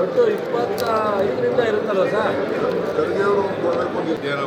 ಇವತ್ತು ಇಪ್ಪತ್ತ ಐದರಿಂದ ಇರುತ್ತಲ್ವ ಸರ್? ಖರ್ಗೆ ಅವರು ಕೊಡಬೇಕು ಅಂದಿದ್ದೇನೋ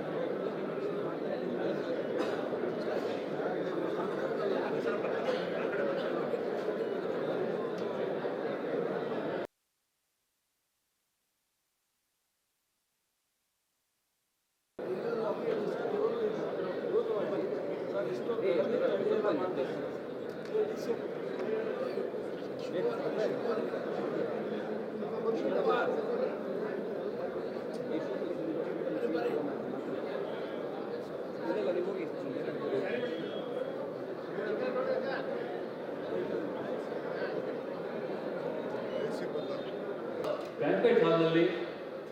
ಬ್ಯಾಂಕ್ವೆಟ್ ಹಾಲ್ನಲ್ಲಿ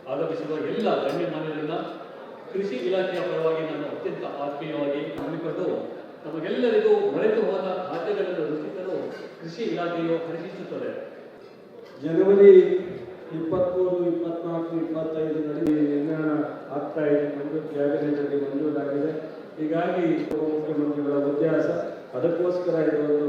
ಆಗಮಿಸಿರುವ ಎಲ್ಲ ಗಣ್ಯಮಾನ್ಯರನ್ನ ಕೃಷಿ ಇಲಾಖೆಯ ಪರವಾಗಿ ನಾನು ಅತ್ಯಂತ ಆತ್ಮೀಯವಾಗಿ ಹಮ್ಮಿಕೊಂಡು ನಮಗೆಲ್ಲರಿಗೂ ಮರೆತು ಹೋದ ಖಾದ್ಯಗಳನ್ನು ರುಚಿಸಲು ಕೃಷಿ ಇಲಾಖೆಯು ಹರಿಸುತ್ತದೆ ಜನವರಿ ಇಪ್ಪತ್ಮೂರು, ಇಪ್ಪತ್ನಾಲ್ಕು, ಇಪ್ಪತ್ತೈದು ನಿರ್ಮಾಣ ಆಗ್ತಾ ಇದೆ. ಮಂಜೂರು ಕ್ಯಾಬಿನೆಟ್ನಲ್ಲಿ ಮಂಜೂರಾಗಿದೆ. ಹೀಗಾಗಿ ಉಪಮುಖ್ಯಮಂತ್ರಿಗಳ ವ್ಯತ್ಯಾಸ ಅದಕ್ಕೋಸ್ಕರ ಇದು ಒಂದು